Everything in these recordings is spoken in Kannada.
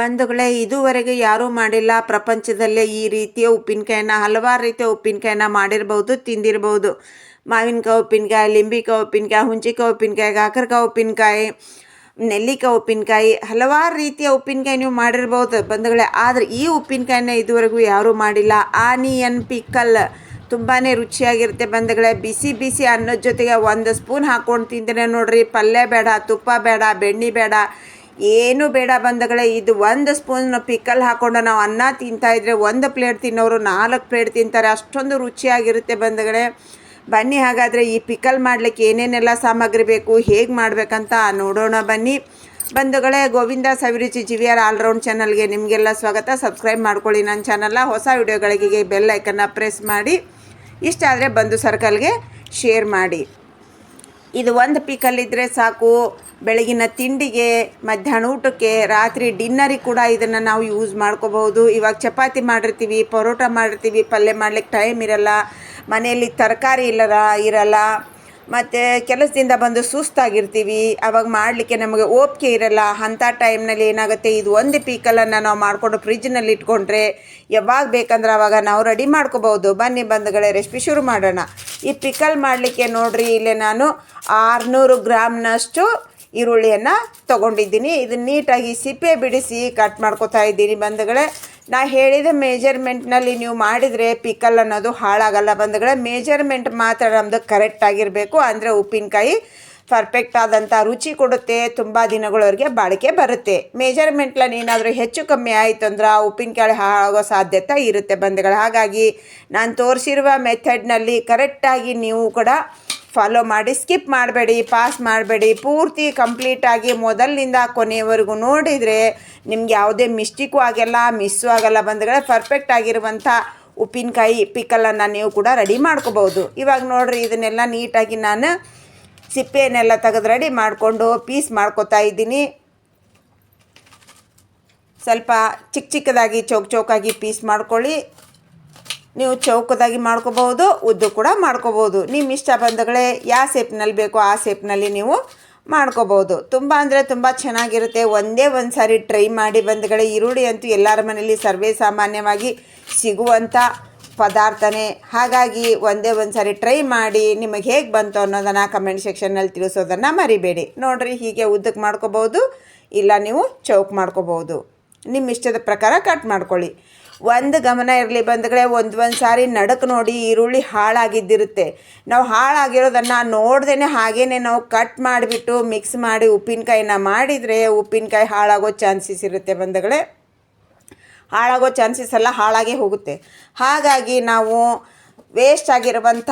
ಬಂಧುಗಳೇ, ಇದುವರೆಗೆ ಯಾರೂ ಮಾಡಿಲ್ಲ. ಪ್ರಪಂಚದಲ್ಲೇ ಈ ರೀತಿಯ ಉಪ್ಪಿನಕಾಯಿನ, ಹಲವಾರು ರೀತಿಯ ಉಪ್ಪಿನಕಾಯಿನ ಮಾಡಿರ್ಬೋದು, ತಿಂದಿರ್ಬೋದು. ಮಾವಿನಕಾಯಿ ಉಪ್ಪಿನಕಾಯಿ, ಲಿಂಬಿಕಾಯಿ ಉಪ್ಪಿನಕಾಯಿ, ಹುಂಚಿಕಾಯಿ ಉಪ್ಪಿನಕಾಯಿ, ಕಾಕರಕಾಯಿ ಉಪ್ಪಿನಕಾಯಿ, ನೆಲ್ಲಿಕಾಯಿ ಉಪ್ಪಿನಕಾಯಿ, ಹಲವಾರು ರೀತಿಯ ಉಪ್ಪಿನಕಾಯಿ ನೀವು ಮಾಡಿರ್ಬೋದು ಬಂಧುಗಳೇ. ಆದರೆ ಈ ಉಪ್ಪಿನಕಾಯಿನ ಇದುವರೆಗೂ ಯಾರೂ ಮಾಡಿಲ್ಲ. ಆನಿಯನ್ ಪಿಕ್ಕಲ್ ತುಂಬಾ ರುಚಿಯಾಗಿರುತ್ತೆ ಬಂಧುಗಳೇ. ಬಿಸಿ ಬಿಸಿ ಅನ್ನದ ಜೊತೆಗೆ ಒಂದು ಸ್ಪೂನ್ ಹಾಕ್ಕೊಂಡು ತಿಂದರೆ ನೋಡ್ರಿ, ಪಲ್ಯ ಬೇಡ, ತುಪ್ಪ ಬೇಡ, ಬೆಣ್ಣೆ ಬೇಡ ಏನು ಬೇಡ ಬಂಧುಗಳೇ, ಇದು ಒಂದು ಸ್ಪೂನ್ ಪಿಕಲ್ ಹಾಕ್ಕೊಂಡು ನಾವು ಅನ್ನ ತಿಂತಾ ಇದ್ರೆ ಒಂದು ಪ್ಲೇಟ್ ತಿನ್ನೋರು ನಾಲ್ಕು ಪ್ಲೇಟ್ ತಿಂತಾರೆ. ಅಷ್ಟೊಂದು ರುಚಿಯಾಗಿರುತ್ತೆ ಬಂಧುಗಳೇ. ಬನ್ನಿ, ಹಾಗಾದರೆ ಈ ಪಿಕಲ್ ಮಾಡಲಿಕ್ಕೆ ಏನೇನೆಲ್ಲ ಸಾಮಗ್ರಿ ಬೇಕು, ಹೇಗೆ ಮಾಡಬೇಕಂತ ನೋಡೋಣ ಬನ್ನಿ. ಬಂಧುಗಳೇ, ಗೋವಿಂದ ಸವಿರುಚಿ ಜಿವಿಯರ್ ಆಲ್ರೌಂಡ್ ಚಾನಲ್ಗೆ ನಿಮಗೆಲ್ಲ ಸ್ವಾಗತ. ಸಬ್ಸ್ಕ್ರೈಬ್ ಮಾಡ್ಕೊಳ್ಳಿ ನನ್ನ ಚಾನಲ್ನ. ಹೊಸ ವಿಡಿಯೋಗಳಿಗೆ ಬೆಲ್ ಐಕನ್ನ ಪ್ರೆಸ್ ಮಾಡಿ. ಇಷ್ಟ ಆದರೆ ಬಂಧು ಸರ್ಕಲ್ಗೆ ಶೇರ್ ಮಾಡಿ. ಇದು ಒಂದು ಪಿಕಲ್ಲಿದ್ದರೆ ಸಾಕು. ಬೆಳಗಿನ ತಿಂಡಿಗೆ, ಮಧ್ಯಾಹ್ನ ಊಟಕ್ಕೆ, ರಾತ್ರಿ ಡಿನ್ನರಿಗೆ ಕೂಡ ಇದನ್ನು ನಾವು ಯೂಸ್ ಮಾಡ್ಕೋಬಹುದು. ಇವಾಗ ಚಪಾತಿ ಮಾಡಿರ್ತೀವಿ, ಪರೋಟ ಮಾಡಿರ್ತೀವಿ, ಪಲ್ಯ ಮಾಡ್ಲಿಕ್ಕೆ ಟೈಮ್ ಇರಲ್ಲ. ಮನೆಯಲ್ಲಿ ತರಕಾರಿ ಇಲ್ಲರ ಇರಲ್ಲ. ಮತ್ತು ಕೆಲಸದಿಂದ ಬಂದು ಸುಸ್ತಾಗಿರ್ತೀವಿ. ಅವಾಗ ಮಾಡಲಿಕ್ಕೆ ನಮಗೆ ಓಪಿಕೆ ಇರಲ್ಲ. ಅಂಥ ಟೈಮ್ನಲ್ಲಿ ಏನಾಗುತ್ತೆ? ಇದು ಒಂದು ಪೀಕಲನ್ನು ನಾವು ಮಾಡಿಕೊಂಡು ಫ್ರಿಜ್ನಲ್ಲಿ ಇಟ್ಕೊಂಡ್ರೆ ಯಾವಾಗ ಬೇಕಂದ್ರೆ ಅವಾಗ ನಾವು ರೆಡಿ ಮಾಡ್ಕೋಬೋದು. ಬನ್ನಿ ಬಂಧುಗಳೇ, ರೆಸಿಪಿ ಶುರು ಮಾಡೋಣ. ಈ ಪಿಕಲ್ ಮಾಡಲಿಕ್ಕೆ ನೋಡ್ರಿ, ಇಲ್ಲೇ ನಾನು ಆರುನೂರು ಗ್ರಾಮ್ನಷ್ಟು ಈರುಳ್ಳಿಯನ್ನು ತೊಗೊಂಡಿದ್ದೀನಿ. ಇದನ್ನು ನೀಟಾಗಿ ಸಿಪ್ಪೆ ಬಿಡಿಸಿ ಕಟ್ ಮಾಡ್ಕೋತಾ ಇದ್ದೀನಿ ಬಂಧುಗಳೇ. ನಾ ಹೇಳಿದ ಮೇಜರ್ಮೆಂಟ್ನಲ್ಲಿ ನೀವು ಮಾಡಿದರೆ ಪಿಕಲ್ ಅನ್ನೋದು ಹಾಳಾಗಲ್ಲ ಬಂಧುಗಳೇ. ಮೇಜರ್ಮೆಂಟ್ ಮಾತ್ರ ನಮ್ಮದು ಕರೆಕ್ಟ್ ಆಗಿರಬೇಕು. ಅಂದರೆ ಉಪ್ಪಿನಕಾಯಿ ಪರ್ಫೆಕ್ಟ್ ಆದಂಥ ರುಚಿ ಕೊಡುತ್ತೆ. ತುಂಬ ದಿನಗಳವರೆಗೆ ಬಾಳಿಕೆ ಬರುತ್ತೆ. ಮೇಜರ್ಮೆಂಟ್ಲಲ್ಲಿ ಏನಾದರೂ ಹೆಚ್ಚು ಕಮ್ಮಿ ಆಯಿತು ಅಂದ್ರೆ ಆ ಉಪ್ಪಿನಕಾಯಿ ಹಾಳಾಗೋ ಸಾಧ್ಯತೆ ಇರುತ್ತೆ ಬಂಧುಗಳು. ಹಾಗಾಗಿ ನಾನು ತೋರಿಸಿರುವ ಮೆಥಡ್ನಲ್ಲಿ ಕರೆಕ್ಟಾಗಿ ನೀವು ಕೂಡ ಫಾಲೋ ಮಾಡಿ ಸ್ಕಿಪ್ ಮಾಡಬೇಡಿ ಪಾಸ್ ಮಾಡಬೇಡಿ, ಪೂರ್ತಿ ಕಂಪ್ಲೀಟಾಗಿ ಮೊದಲಿನಿಂದ ಕೊನೆಯವರೆಗೂ ನೋಡಿದರೆ ನಿಮ್ಗೆ ಯಾವುದೇ ಮಿಸ್ಟೇಕು ಆಗಲ್ಲ ಮಿಸ್ಸು ಆಗಲ್ಲ ಬಂದರೆ ಪರ್ಫೆಕ್ಟ್ ಆಗಿರುವಂಥ ಉಪ್ಪಿನಕಾಯಿ ಪಿಕಲನ್ನು ನೀವು ಕೂಡ ರೆಡಿ ಮಾಡ್ಕೋಬೋದು ಇವಾಗ ನೋಡಿರಿ, ಇದನ್ನೆಲ್ಲ ನೀಟಾಗಿ ನಾನು ಸಿಪ್ಪೆಯನ್ನೆಲ್ಲ ತೆಗೆದು ರೆಡಿ ಮಾಡಿಕೊಂಡು ಪೀಸ್ ಮಾಡ್ಕೋತಾ ಇದ್ದೀನಿ. ಸ್ವಲ್ಪ ಚಿಕ್ಕ ಚಿಕ್ಕದಾಗಿ, ಚೌಕ್ ಚೌಕಾಗಿ ಪೀಸ್ ಮಾಡ್ಕೊಳ್ಳಿ. ನೀವು ಚೌಕದಾಗಿ ಮಾಡ್ಕೋಬಹುದು, ಉದ್ದು ಕೂಡ ಮಾಡ್ಕೋಬೋದು ನಿಮ್ಮ ಇಷ್ಟ ಬಂದಗಳೇ ಯಾವ ಸೇಪ್ನಲ್ಲಿ ಬೇಕೋ ಆ ಸೇಪ್ನಲ್ಲಿ ನೀವು ಮಾಡ್ಕೋಬೋದು ತುಂಬ ಅಂದರೆ ತುಂಬ ಚೆನ್ನಾಗಿರುತ್ತೆ. ಒಂದೇ ಒಂದು ಸಾರಿ ಟ್ರೈ ಮಾಡಿ ಬಂದಗಳೇ, ಈರುಳ್ಳಿ ಅಂತೂ ಎಲ್ಲರ ಮನೆಯಲ್ಲಿ ಸರ್ವೇ ಸಾಮಾನ್ಯವಾಗಿ ಸಿಗುವಂಥ ಪದಾರ್ಥನೇ. ಹಾಗಾಗಿ ಒಂದೇ ಒಂದು ಸಾರಿ ಟ್ರೈ ಮಾಡಿ ನಿಮಗೆ ಹೇಗೆ ಬಂತು ಅನ್ನೋದನ್ನು ಕಮೆಂಟ್ ಸೆಕ್ಷನ್ನಲ್ಲಿ ತಿಳಿಸೋದನ್ನು ಮರಿಬೇಡಿ. ನೋಡಿರಿ, ಹೀಗೆ ಉದ್ದಕ್ಕೆ ಮಾಡ್ಕೋಬೋದು ಇಲ್ಲ ನೀವು ಚೌಕ್ ಮಾಡ್ಕೋಬೋದು ನಿಮ್ಮ ಇಷ್ಟದ ಪ್ರಕಾರ ಕಟ್ ಮಾಡ್ಕೊಳ್ಳಿ. ಒಂದು ಗಮನ ಇರಲಿ ಬಂದಗಳೇ ಒಂದು ಒಂದು ಸಾರಿ ನಡಕ್ ನೋಡಿ ಈರುಳ್ಳಿ ಹಾಳಾಗಿದ್ದಿರುತ್ತೆ. ನಾವು ಹಾಳಾಗಿರೋದನ್ನು ನೋಡ್ದೇ ಹಾಗೇ ನಾವು ಕಟ್ ಮಾಡಿಬಿಟ್ಟು ಮಿಕ್ಸ್ ಮಾಡಿ ಉಪ್ಪಿನಕಾಯಿನ ಮಾಡಿದರೆ ಉಪ್ಪಿನಕಾಯಿ ಹಾಳಾಗೋ ಚಾನ್ಸಸ್ ಇರುತ್ತೆ ಬಂದಗಳೇ ಹಾಳಾಗೋ ಚಾನ್ಸಸ್ ಎಲ್ಲ ಹಾಳಾಗೇ ಹೋಗುತ್ತೆ. ಹಾಗಾಗಿ ನಾವು ವೇಸ್ಟ್ ಆಗಿರುವಂಥ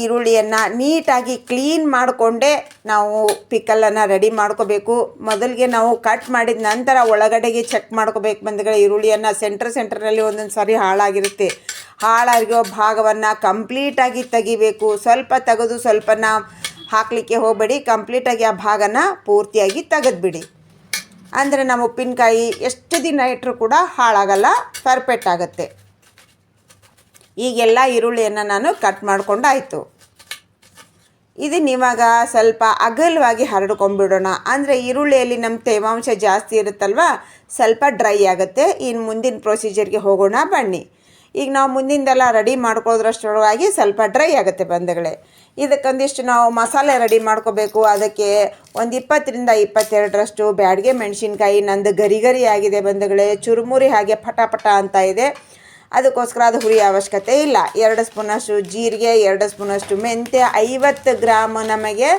ಈರುಳ್ಳಿಯನ್ನು ನೀಟಾಗಿ ಕ್ಲೀನ್ ಮಾಡಿಕೊಂಡೇ ನಾವು ಪಿಕಲನ್ನು ರೆಡಿ ಮಾಡ್ಕೋಬೇಕು. ಮೊದಲಿಗೆ ನಾವು ಕಟ್ ಮಾಡಿದ ನಂತರ ಒಳಗಡೆಗೆ ಚೆಕ್ ಮಾಡ್ಕೋಬೇಕು ಬಂದಾಗ ಈರುಳ್ಳಿಯನ್ನು ಸೆಂಟ್ರ್ ಸೆಂಟ್ರಲ್ಲಿ ಒಂದೊಂದು ಸಾರಿ ಹಾಳಾಗಿರುತ್ತೆ. ಹಾಳಾಗಿರೋ ಭಾಗವನ್ನು ಕಂಪ್ಲೀಟಾಗಿ ತೆಗಿಬೇಕು. ಸ್ವಲ್ಪ ತೆಗೆದು ಸ್ವಲ್ಪನ ಹಾಕಲಿಕ್ಕೆ ಹೋಗಬೇಡಿ. ಕಂಪ್ಲೀಟಾಗಿ ಆ ಭಾಗನ ಪೂರ್ತಿಯಾಗಿ ತೆಗೆದ್ಬಿಡಿ. ಅಂದರೆ ನಮ್ಮ ಉಪ್ಪಿನಕಾಯಿ ಎಷ್ಟು ದಿನ ಇಟ್ಟರೂ ಕೂಡ ಹಾಳಾಗಲ್ಲ ಪರ್ಫೆಕ್ಟ್ ಆಗುತ್ತೆ. ಈಗೆಲ್ಲ ಈರುಳ್ಳಿಯನ್ನು ನಾನು ಕಟ್ ಮಾಡ್ಕೊಂಡಾಯಿತು. ಇದನ್ನ ಇವಾಗ ಸ್ವಲ್ಪ ಅಗಲವಾಗಿ ಹರಡ್ಕೊಂಡ್ಬಿಡೋಣ. ಅಂದರೆ ಈರುಳ್ಳಿಯಲ್ಲಿ ನಮ್ಮ ತೇವಾಂಶ ಜಾಸ್ತಿ ಇರುತ್ತಲ್ವ? ಸ್ವಲ್ಪ ಡ್ರೈ ಆಗುತ್ತೆ. ಇನ್ನು ಮುಂದಿನ ಪ್ರೊಸೀಜರ್ಗೆ ಹೋಗೋಣ ಬನ್ನಿ. ಈಗ ನಾವು ಮುಂದಿಂದೆಲ್ಲ ರೆಡಿ ಮಾಡ್ಕೊಳ್ಳೋದ್ರಷ್ಟರೊಳಗಾಗಿ ಸ್ವಲ್ಪ ಡ್ರೈ ಆಗುತ್ತೆ ಬಂದಗಳೇ. ಇದಕ್ಕೊಂದಿಷ್ಟು ನಾವು ಮಸಾಲೆ ರೆಡಿ ಮಾಡ್ಕೋಬೇಕು. ಅದಕ್ಕೆ ಒಂದು ಇಪ್ಪತ್ತರಿಂದ ಇಪ್ಪತ್ತೆರಡರಷ್ಟು ಬ್ಯಾಡಿಗೆ ಮೆಣಸಿನ್ಕಾಯಿ. ನಂದು ಗರಿ ಗರಿ ಆಗಿದೆ ಬಂಧುಗಳೇ ಚುರುಮುರಿ ಹಾಗೆ ಪಟ ಪಟ ಅಂತ ಇದೆ. ಅದಕ್ಕೋಸ್ಕರ ಅದು ಹುರಿಯ ಅವಶ್ಯಕತೆ ಇಲ್ಲ. ಎರಡು ಸ್ಪೂನಷ್ಟು ಜೀರಿಗೆ, ಎರಡು ಸ್ಪೂನಷ್ಟು ಮೆಂತ್ಯ, ಐವತ್ತು ಗ್ರಾಮ್ ನಮಗೆ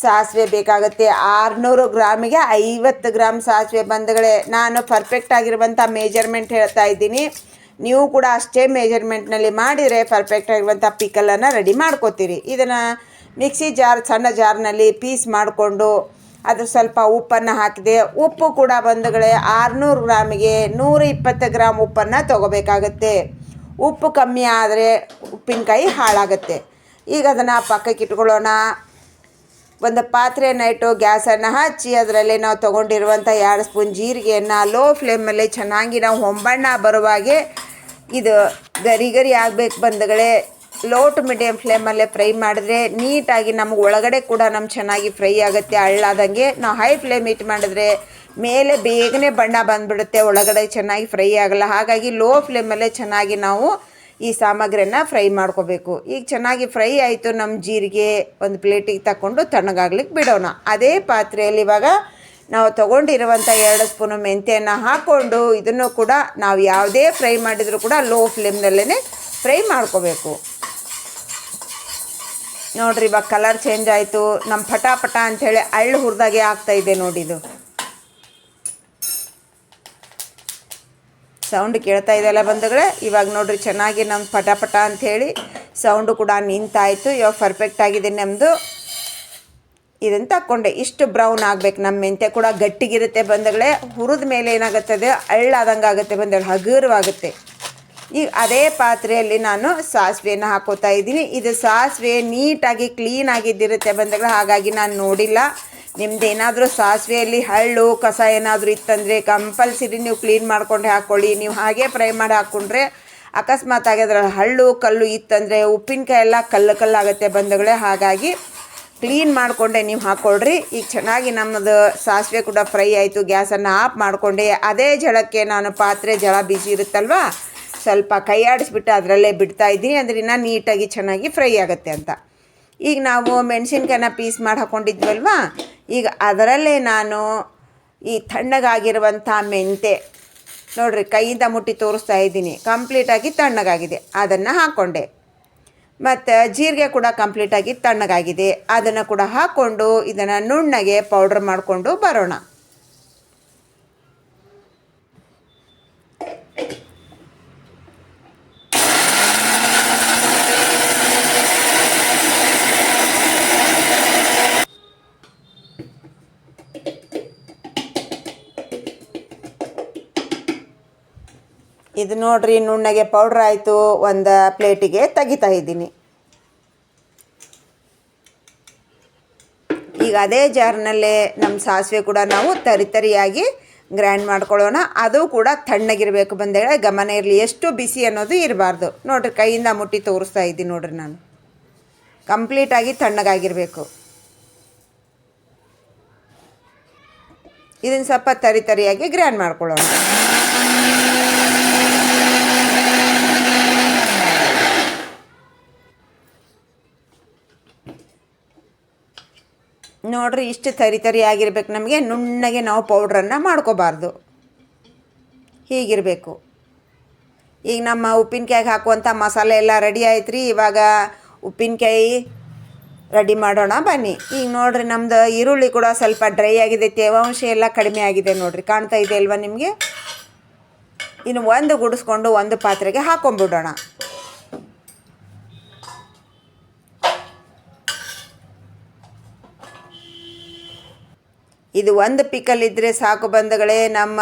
ಸಾಸಿವೆ ಬೇಕಾಗುತ್ತೆ. ಆರುನೂರು ಗ್ರಾಮಿಗೆ ಐವತ್ತು ಗ್ರಾಮ್ ಸಾಸಿವೆ ಬಂದಗಳೇ, ನಾನು ಪರ್ಫೆಕ್ಟ್ ಆಗಿರುವಂಥ ಮೇಜರ್ಮೆಂಟ್ ಹೇಳ್ತಾ ಇದ್ದೀನಿ. ನೀವು ಕೂಡ ಅಷ್ಟೇ ಮೇಜರ್ಮೆಂಟ್ನಲ್ಲಿ ಮಾಡಿದರೆ ಪರ್ಫೆಕ್ಟ್ ಆಗಿರುವಂಥ ಪಿಕಲನ್ನು ರೆಡಿ ಮಾಡ್ಕೋತೀರಿ. ಇದನ್ನು ಮಿಕ್ಸಿ ಜಾರ್ ಸಣ್ಣ ಜಾರ್ನಲ್ಲಿ ಪೀಸ್ ಮಾಡಿಕೊಂಡು ಅದು ಸ್ವಲ್ಪ ಉಪ್ಪನ್ನು ಹಾಕಿದೆ. ಉಪ್ಪು ಕೂಡ ಬಂಧುಗಳೇ, ಆರುನೂರು ಗ್ರಾಮಿಗೆ ನೂರ ಇಪ್ಪತ್ತು ಗ್ರಾಮ್ ಉಪ್ಪನ್ನು ತೊಗೋಬೇಕಾಗತ್ತೆ. ಉಪ್ಪು ಕಮ್ಮಿ ಆದರೆ ಉಪ್ಪಿನಕಾಯಿ ಹಾಳಾಗುತ್ತೆ. ಈಗ ಅದನ್ನು ಪಕ್ಕಕ್ಕೆ ಇಟ್ಕೊಳ್ಳೋಣ. ಒಂದು ಪಾತ್ರೆಯನ್ನು ಇಟ್ಟು ಗ್ಯಾಸನ್ನು ಹಚ್ಚಿ ಅದರಲ್ಲಿ ನಾವು ತೊಗೊಂಡಿರುವಂಥ ಎರಡು ಸ್ಪೂನ್ ಜೀರಿಗೆಯನ್ನು ಲೋ ಫ್ಲೇಮಲ್ಲಿ ಚೆನ್ನಾಗಿ ನಾವು ಹೊಂಬಣ್ಣ ಬರುವಾಗೆ ಇದು ಗರಿ ಗರಿ ಆಗಬೇಕು ಬಂದಗಳೇ ಲೋ ಟು ಮೀಡಿಯಮ್ ಫ್ಲೇಮಲ್ಲೇ ಫ್ರೈ ಮಾಡಿದ್ರೆ ನೀಟಾಗಿ ನಮ್ಗೆ ಒಳಗಡೆ ಕೂಡ ನಮ್ಗೆ ಚೆನ್ನಾಗಿ ಫ್ರೈ ಆಗುತ್ತೆ ಹಳ್ಳಾದಂಗೆ ನಾವು ಹೈ ಫ್ಲೇಮ್ ಇಟ್ಟು ಮಾಡಿದ್ರೆ ಮೇಲೆ ಬೇಗನೆ ಬಣ್ಣ ಬಂದ್ಬಿಡುತ್ತೆ, ಒಳಗಡೆ ಚೆನ್ನಾಗಿ ಫ್ರೈ ಆಗಲ್ಲ. ಹಾಗಾಗಿ ಲೋ ಫ್ಲೇಮಲ್ಲೇ ಚೆನ್ನಾಗಿ ನಾವು ಈ ಸಾಮಗ್ರಿಯನ್ನು ಫ್ರೈ ಮಾಡ್ಕೋಬೇಕು. ಈಗ ಚೆನ್ನಾಗಿ ಫ್ರೈ ಆಯಿತು ನಮ್ಮ ಜೀರಿಗೆ ಒಂದು ಪ್ಲೇಟಿಗೆ ತಗೊಂಡು ತಣ್ಣಗಾಗ್ಲಿಕ್ಕೆ ಬಿಡೋಣ. ಅದೇ ಪಾತ್ರೆಯಲ್ಲಿ ಇವಾಗ ನಾವು ತೊಗೊಂಡಿರುವಂಥ ಎರಡು ಸ್ಪೂನು ಮೆಂತ್ಯನ ಹಾಕ್ಕೊಂಡು ಇದನ್ನು ಕೂಡ ನಾವು ಯಾವುದೇ ಫ್ರೈ ಮಾಡಿದರೂ ಕೂಡ ಲೋ ಫ್ಲೇಮ್ನಲ್ಲೇ ಫ್ರೈ ಮಾಡ್ಕೋಬೇಕು. ನೋಡ್ರಿ, ಇವಾಗ ಕಲರ್ ಚೇಂಜ್ ಆಯಿತು. ನಮ್ಮ ಪಟ ಪಟ ಅಂಥೇಳಿ ಅಳ್ಳು ಹುರಿದಾಗೆ ಆಗ್ತಾ ಇದೆ ನೋಡಿ ಇದು. ಸೌಂಡ್ ಕೇಳ್ತಾ ಇದೆಯಲ್ಲ ಬಂಧುಗಳೇ? ಇವಾಗ ನೋಡ್ರಿ, ಚೆನ್ನಾಗಿ ನಮ್ಮ ಪಟ ಪಟ ಅಂಥೇಳಿ ಸೌಂಡು ಕೂಡ ನಿಂತಾಯಿತು ಇವಾಗ ಪರ್ಫೆಕ್ಟ್ ಆಗಿದೆ ನಮ್ಮದು ಇದನ್ನು ತಕ್ಕೊಂಡೆ. ಇಷ್ಟು ಬ್ರೌನ್ ಆಗಬೇಕು ನಮ್ಮ ಮೆಂತ್ಯ ಕೂಡ ಗಟ್ಟಿಗಿರುತ್ತೆ ಬಂದಗಳೇ ಹುರಿದ ಮೇಲೆ ಏನಾಗುತ್ತದೆ ಅಳ್ಳಾದಂಗೆ ಆಗುತ್ತೆ ಬಂದಗಳು ಹಗುರವಾಗುತ್ತೆ. ಈಗ ಅದೇ ಪಾತ್ರೆಯಲ್ಲಿ ನಾನು ಸಾಸಿವೆಯನ್ನು ಹಾಕೋತಾ ಇದ್ದೀನಿ. ಇದು ಸಾಸಿವೆ ನೀಟಾಗಿ ಕ್ಲೀನ್ ಆಗಿದ್ದಿರುತ್ತೆ ಬಂದಾಗ ಹಾಗಾಗಿ ನಾನು ನೋಡಿಲ್ಲ. ನಿಮ್ದು ಏನಾದರೂ ಸಾಸಿವೆಯಲ್ಲಿ ಹಳ್ಳು, ಕಸ ಏನಾದರೂ ಇತ್ತಂದರೆ ಕಂಪಲ್ಸರಿ ನೀವು ಕ್ಲೀನ್ ಮಾಡ್ಕೊಂಡು ಹಾಕ್ಕೊಳ್ಳಿ ನೀವು ಹಾಗೆ ಫ್ರೈ ಮಾಡಿ ಹಾಕ್ಕೊಂಡ್ರೆ ಅಕಸ್ಮಾತ್ ಅದ್ರಲ್ಲಿ ಹಳ್ಳು, ಕಲ್ಲು ಇತ್ತಂದರೆ ಉಪ್ಪಿನಕಾಯಿ ಎಲ್ಲ ಕಲ್ಲು ಕಲ್ಲಾಗುತ್ತೆ ಬಂದಗಳೇ ಹಾಗಾಗಿ ಕ್ಲೀನ್ ಮಾಡಿಕೊಂಡೆ ನೀವು ಹಾಕ್ಕೊಳ್ರಿ ಈಗ ಚೆನ್ನಾಗಿ ನಮ್ಮದು ಸಾಸಿವೆ ಕೂಡ ಫ್ರೈ ಆಯಿತು. ಗ್ಯಾಸನ್ನು ಆಫ್ ಮಾಡಿಕೊಂಡೆ. ಅದೇ ಜಳಕ್ಕೆ ನಾನು ಪಾತ್ರೆ ಜಳ ಬಿಸಿ ಇರುತ್ತಲ್ವ? ಸ್ವಲ್ಪ ಕೈ ಆಡಿಸ್ಬಿಟ್ಟು ಅದರಲ್ಲೇ ಬಿಡ್ತಾ ಇದ್ದೀನಿ, ಅಂದರೆ ಇನ್ನೂ ನೀಟಾಗಿ ಚೆನ್ನಾಗಿ ಫ್ರೈ ಆಗುತ್ತೆ ಅಂತ. ಈಗ ನಾವು ಮೆಣಸಿನ್ಕಾಯಿನ ಪೀಸ್ ಮಾಡಿ ಹಾಕ್ಕೊಂಡಿದ್ವಲ್ವ ಈಗ ಅದರಲ್ಲೇ ನಾನು ಈ ತಣ್ಣಗಾಗಿರುವಂಥ ಮೆಂತೆ, ನೋಡಿರಿ ಕೈಯಿಂದ ಮುಟ್ಟಿ ತೋರಿಸ್ತಾ ಇದ್ದೀನಿ. ಕಂಪ್ಲೀಟಾಗಿ ತಣ್ಣಗಾಗಿದೆ, ಅದನ್ನು ಹಾಕ್ಕೊಂಡೆ. ಮತ್ತು ಜೀರಿಗೆ ಕೂಡ ಕಂಪ್ಲೀಟಾಗಿ ತಣ್ಣಗಾಗಿದೆ, ಅದನ್ನು ಕೂಡ ಹಾಕ್ಕೊಂಡು ಇದನ್ನು ನುಣ್ಣಗೆ ಪೌಡ್ರ್ ಮಾಡಿಕೊಂಡು ಬರೋಣ. ಇದು ನೋಡ್ರಿ, ನುಣ್ಣಗೆ ಪೌಡ್ರ್ ಆಯಿತು, ಒಂದು ಪ್ಲೇಟಿಗೆ ತೆಗಿತಾ ಇದ್ದೀನಿ. ಈಗ ಅದೇ ಜಾರ್ನಲ್ಲೇ ನಮ್ಮ ಸಾಸಿವೆ ಕೂಡ ನಾವು ತರಿತರಿಯಾಗಿ ಗ್ರೈಂಡ್ ಮಾಡ್ಕೊಳ್ಳೋಣ. ಅದು ಕೂಡ ತಣ್ಣಗಿರಬೇಕು ಬಂದೇಳೆ, ಗಮನ ಇರಲಿ. ಎಷ್ಟು ಬಿಸಿ ಅನ್ನೋದು ಇರಬಾರ್ದು. ನೋಡ್ರಿ, ಕೈಯಿಂದ ಮುಟ್ಟಿ ತೋರಿಸ್ತಾ ಇದ್ದೀನಿ ನೋಡ್ರಿ ನಾನು. ಕಂಪ್ಲೀಟಾಗಿ ತಣ್ಣಗಾಗಿರಬೇಕು. ಇದನ್ನು ಸ್ವಲ್ಪ ತರಿ ತರಿಯಾಗಿ ಗ್ರೈಂಡ್ ಮಾಡ್ಕೊಳ್ಳೋಣ. ನೋಡ್ರಿ, ಇಷ್ಟು ತರಿ ತರಿ ಆಗಿರ್ಬೇಕು ನಮಗೆ. ನುಣ್ಣಗೆ ನಾವು ಪೌಡ್ರನ್ನು ಮಾಡ್ಕೋಬಾರ್ದು. ಹೀಗಿರಬೇಕು. ಈಗ ನಮ್ಮ ಉಪ್ಪಿನಕಾಯಿಗೆ ಹಾಕುವಂಥ ಮಸಾಲೆ ಎಲ್ಲ ರೆಡಿ ಆಯ್ತು ರೀ ಇವಾಗ ಉಪ್ಪಿನಕಾಯಿ ರೆಡಿ ಮಾಡೋಣ ಬನ್ನಿ. ಈಗ ನೋಡ್ರಿ ನಮ್ಮದು ಈರುಳ್ಳಿ ಕೂಡ ಸ್ವಲ್ಪ ಡ್ರೈ ಆಗಿದೆ. ತೇವಾಂಶ ಎಲ್ಲ ಕಡಿಮೆ ಆಗಿದೆ ನೋಡ್ರಿ. ಕಾಣ್ತಾ ಇದೆ ಅಲ್ವಾ ನಿಮಗೆ? ಇನ್ನು ಒಂದು ಗುಡಿಸ್ಕೊಂಡು ಒಂದು ಪಾತ್ರೆಗೆ ಹಾಕೊಂಡ್ಬಿಡೋಣ ಇದು ಒಂದು ಪಿಕಲ್ ಇದ್ದರೆ ಸಾಕು ಬಂಧುಗಳೇ, ನಮ್ಮ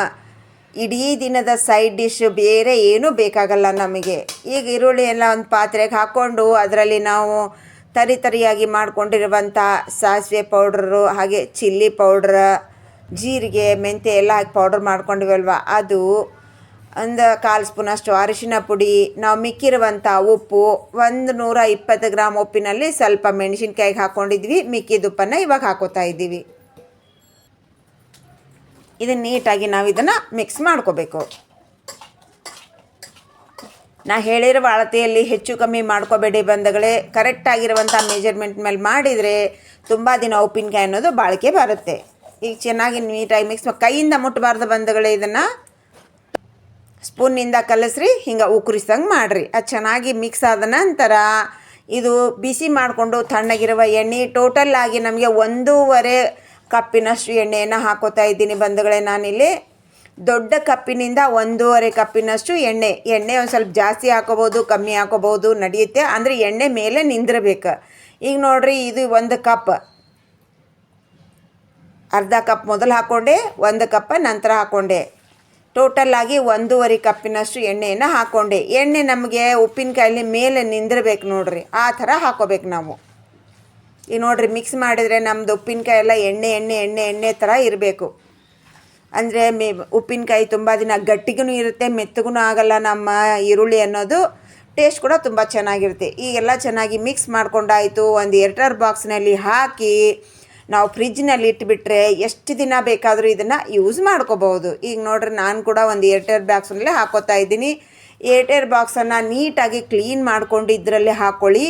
ಇಡೀ ದಿನದ ಸೈಡ್ ಡಿಶ್ ಬೇರೆ ಏನೂ ಬೇಕಾಗಲ್ಲ ನಮಗೆ. ಈಗ ಈರುಳ್ಳಿ ಎಲ್ಲ ಒಂದು ಪಾತ್ರೆಗೆ ಹಾಕ್ಕೊಂಡು ಅದರಲ್ಲಿ ನಾವು ತರಿ ತರಿಯಾಗಿ ಮಾಡಿಕೊಂಡಿರುವಂಥ ಸಾಸಿವೆ ಪೌಡ್ರು, ಹಾಗೆ ಚಿಲ್ಲಿ ಪೌಡ್ರ, ಜೀರಿಗೆ, ಮೆಂತ್ಯ ಎಲ್ಲ ಹಾಕಿ ಪೌಡ್ರ್ ಮಾಡ್ಕೊಂಡಿವಲ್ವ? ಅದು ಒಂದು ಕಾಲು ಸ್ಪೂನಷ್ಟು ಅರಿಶಿನ ಪುಡಿ, ನಾವು ಮಿಕ್ಕಿರುವಂಥ ಉಪ್ಪು, ಒಂದು ನೂರ ಇಪ್ಪತ್ತು ಗ್ರಾಮ್ ಉಪ್ಪಿನಲ್ಲಿ ಸ್ವಲ್ಪ ಮೆಣಸಿನ್ಕಾಯಿಗೆ ಹಾಕ್ಕೊಂಡಿದ್ವಿ. ಮಿಕ್ಕಿದ ಉಪ್ಪನ್ನು ಇವಾಗ ಹಾಕೋತಾ ಇದ್ದೀವಿ. ಇದನ್ನು ನೀಟಾಗಿ ನಾವು ಇದನ್ನು ಮಿಕ್ಸ್ ಮಾಡ್ಕೋಬೇಕು. ನಾ ಹೇಳಿರುವ ಅಳತೆಯಲ್ಲಿ ಹೆಚ್ಚು ಕಮ್ಮಿ ಮಾಡ್ಕೋಬೇಡಿ ಬಂದಗಳೇ ಕರೆಕ್ಟಾಗಿರುವಂಥ ಮೆಜರ್ಮೆಂಟ್ ಮೇಲೆ ಮಾಡಿದರೆ ತುಂಬ ದಿನ ಉಪ್ಪಿನಕಾಯಿ ಅನ್ನೋದು ಬಾಳಿಕೆ ಬರುತ್ತೆ. ಈಗ ಚೆನ್ನಾಗಿ ನೀಟಾಗಿ ಮಿಕ್ಸ್ ಕೈಯಿಂದ ಮುಟ್ಟಬಾರ್ದು ಬಂದಗಳೇ ಇದನ್ನು. ಸ್ಪೂನಿಂದ ಕಲಸ್ರಿ, ಹಿಂಗೆ ಉಕ್ರಿಸಂಗೆ ಮಾಡಿರಿ. ಅದು ಚೆನ್ನಾಗಿ ಮಿಕ್ಸ್ ಆದ ನಂತರ ಇದು ಬಿಸಿ ಮಾಡಿಕೊಂಡು ತಣ್ಣಗಿರುವ ಎಣ್ಣೆ ಟೋಟಲ್ ಆಗಿ ನಮಗೆ ಒಂದೂವರೆ ಕಪ್ಪಿನಷ್ಟು ಎಣ್ಣೆಯನ್ನು ಹಾಕೋತಾ ಇದ್ದೀನಿ ಬಂಧುಗಳೇ, ನಾನಿಲ್ಲಿ ದೊಡ್ಡ ಕಪ್ಪಿನಿಂದ ಒಂದೂವರೆ ಕಪ್ಪಿನಷ್ಟು ಎಣ್ಣೆ. ಎಣ್ಣೆ ಒಂದು ಸ್ವಲ್ಪ ಜಾಸ್ತಿ ಹಾಕೋಬೋದು, ಕಮ್ಮಿ ಹಾಕೋಬೋದು, ನಡೆಯುತ್ತೆ. ಅಂದರೆ ಎಣ್ಣೆ ಮೇಲೆ ನಿಂದಿರಬೇಕು. ಈಗ ನೋಡಿರಿ, ಇದು ಒಂದು ಕಪ್. ಅರ್ಧ ಕಪ್ ಮೊದಲು ಹಾಕ್ಕೊಂಡೆ ಒಂದು ಕಪ್ ನಂತರ ಹಾಕ್ಕೊಂಡೆ ಟೋಟಲ್ ಆಗಿ ಒಂದೂವರೆ ಕಪ್ಪಿನಷ್ಟು ಎಣ್ಣೆಯನ್ನು ಹಾಕ್ಕೊಂಡೆ ಎಣ್ಣೆ ನಮಗೆ ಉಪ್ಪಿನಕಾಯಲ್ಲಿ ಮೇಲೆ ನಿಂದಿರಬೇಕು ನೋಡ್ರಿ. ಆ ಥರ ಹಾಕೋಬೇಕು ನಾವು. ಈಗ ನೋಡ್ರಿ ಮಿಕ್ಸ್ ಮಾಡಿದರೆ ನಮ್ಮದು ಉಪ್ಪಿನಕಾಯಿ ಎಲ್ಲ ಎಣ್ಣೆ ಎಣ್ಣೆ ಎಣ್ಣೆ ಎಣ್ಣೆ ಥರ ಇರಬೇಕು. ಅಂದರೆ ಮೇ, ಉಪ್ಪಿನಕಾಯಿ ತುಂಬ ದಿನ ಗಟ್ಟಿಗೂ ಇರುತ್ತೆ ಮೆತ್ತಗೂ ಆಗಲ್ಲ ನಮ್ಮ ಈರುಳ್ಳಿ ಅನ್ನೋದು. ಟೇಸ್ಟ್ ಕೂಡ ತುಂಬ ಚೆನ್ನಾಗಿರುತ್ತೆ. ಈಗೆಲ್ಲ ಚೆನ್ನಾಗಿ ಮಿಕ್ಸ್ ಮಾಡ್ಕೊಂಡಾಯಿತು. ಒಂದು ಎರಡರ್ ಬಾಕ್ಸ್ನಲ್ಲಿ ಹಾಕಿ ನಾವು ಫ್ರಿಜ್ನಲ್ಲಿ ಇಟ್ಬಿಟ್ರೆ ಎಷ್ಟು ದಿನ ಬೇಕಾದರೂ ಇದನ್ನು ಯೂಸ್ ಮಾಡ್ಕೋಬೋದು ಈಗ ನೋಡ್ರಿ, ನಾನು ಕೂಡ ಒಂದು ಏರ್ಟೇರ್ ಬಾಕ್ಸ್ನಲ್ಲೇ ಹಾಕೋತಾ ಇದ್ದೀನಿ. ಏರ್ಟೇರ್ ಬಾಕ್ಸನ್ನು ನೀಟಾಗಿ ಕ್ಲೀನ್ ಮಾಡ್ಕೊಂಡು ಇದರಲ್ಲೇ ಹಾಕ್ಕೊಳ್ಳಿ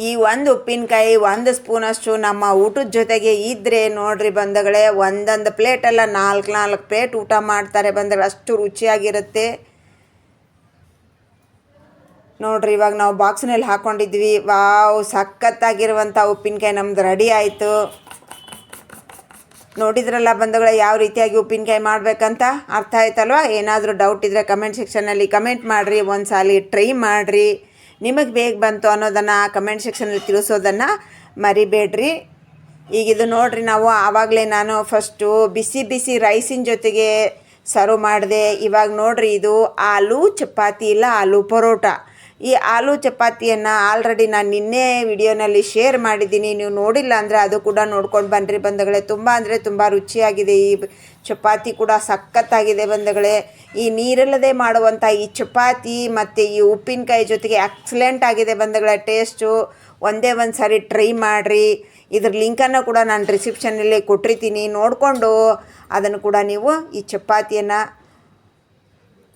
ಈ ಒಂದು ಉಪ್ಪಿನಕಾಯಿ, ಒಂದು ಸ್ಪೂನಷ್ಟು ನಮ್ಮ ಊಟದ ಜೊತೆಗೆ ಇದ್ದರೆ ನೋಡ್ರಿ ಬಂಧುಗಳೇ, ಒಂದೊಂದು ಪ್ಲೇಟೆಲ್ಲ ನಾಲ್ಕು ನಾಲ್ಕು ಪ್ಲೇಟ್ ಊಟ ಮಾಡ್ತಾರೆ ಬಂದಗಳು ಅಷ್ಟು ರುಚಿಯಾಗಿರುತ್ತೆ. ನೋಡ್ರಿ ಇವಾಗ ನಾವು ಬಾಕ್ಸ್ನಲ್ಲಿ ಹಾಕ್ಕೊಂಡಿದ್ವಿ ವಾವ್ ಸಖತ್ತಾಗಿರುವಂಥ ಉಪ್ಪಿನಕಾಯಿ ನಮ್ದು ರೆಡಿ ಆಯಿತು. ನೋಡಿದ್ರಲ್ಲ ಬಂಧುಗಳೇ, ಯಾವ ರೀತಿಯಾಗಿ ಉಪ್ಪಿನಕಾಯಿ ಮಾಡಬೇಕಂತ? ಅರ್ಥ ಆಯ್ತಲ್ವ? ಏನಾದರೂ ಡೌಟ್ ಇದ್ದರೆ ಕಮೆಂಟ್ ಸೆಕ್ಷನಲ್ಲಿ ಕಮೆಂಟ್ ಮಾಡಿರಿ ಒಂದು ಸಾಲಿ ಟ್ರೈ ಮಾಡಿರಿ. ನಿಮಗೆ ಬೇಗ ಬಂತು ಅನ್ನೋದನ್ನು ಕಮೆಂಟ್ ಸೆಕ್ಷನಲ್ಲಿ ತಿಳಿಸೋದನ್ನು ಮರಿಬೇಡ್ರಿ. ಈಗ ಇದು ನೋಡ್ರಿ ನಾವು ಆವಾಗಲೇ ನಾನು ಫಸ್ಟು ಬಿಸಿ ಬಿಸಿ ರೈಸಿನ ಜೊತೆಗೆ ಸರ್ವ್ ಮಾಡಿದೆ. ಇವಾಗ ನೋಡ್ರಿ ಇದು ಆಲೂ ಚಪಾತಿ ಇಲ್ಲ ಆಲೂ ಪರೋಟ. ಈ ಆಲೂ ಚಪಾತಿಯನ್ನು ಆಲ್ರೆಡಿ ನಾನು ನಿನ್ನೆ ವಿಡಿಯೋನಲ್ಲಿ ಶೇರ್ ಮಾಡಿದ್ದೀನಿ. ನೀವು ನೋಡಿಲ್ಲ ಅಂದರೆ ಅದು ಕೂಡ ನೋಡ್ಕೊಂಡು ಬನ್ನಿರಿ ಬಂಧುಗಳೇ. ತುಂಬ ಅಂದರೆ ತುಂಬ ರುಚಿಯಾಗಿದೆ ಈ ಚಪಾತಿ ಕೂಡ, ಸಖತ್ತಾಗಿದೆ ಬಂಧುಗಳೇ. ಈ ನೀರಿಲ್ಲದೆ ಮಾಡುವಂಥ ಈ ಚಪಾತಿ ಮತ್ತು ಈ ಉಪ್ಪಿನಕಾಯಿ ಜೊತೆಗೆ ಎಕ್ಸಲೆಂಟ್ ಆಗಿದೆ ಬಂಧುಗಳೇ. ಟೇಸ್ಟು ಒಂದೇ ಒಂದು ಸಾರಿ ಟ್ರೈ ಮಾಡಿರಿ. ಇದ್ರ ಲಿಂಕನ್ನು ಕೂಡ ನಾನು ರಿಸಿಪ್ಷನಲ್ಲಿ ಕೊಟ್ಟಿರ್ತೀನಿ. ನೋಡಿಕೊಂಡು ಅದನ್ನು ಕೂಡ ನೀವು ಈ ಚಪಾತಿಯನ್ನು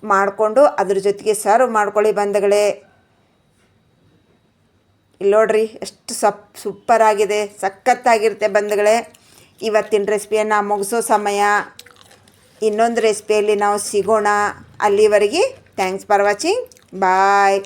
ಮಾಡಿಕೊಂಡು ಅದ್ರ ಜೊತೆಗೆ ಸರ್ವ್ ಮಾಡ್ಕೊಳ್ಳಿ ಬಂಧುಗಳೇ. ಇಲ್ಲಿ ನೋಡ್ರಿ, ಎಷ್ಟು ಸಪ್ ಸೂಪರ್ ಆಗಿದೆ, ಸಖತ್ತಾಗಿರುತ್ತೆ ಬಂಧುಗಳೇ. ಇವತ್ತಿನ ರೆಸಿಪಿಯನ್ನು ಮುಗಿಸೋ ಸಮಯ. ಇನ್ನೊಂದು ರೆಸಿಪಿಯಲ್ಲಿ ನಾವು ಸಿಗೋಣ. ಅಲ್ಲಿವರೆಗೆ ಥ್ಯಾಂಕ್ಸ್ ಫಾರ್ ವಾಚಿಂಗ್ ಬಾಯ್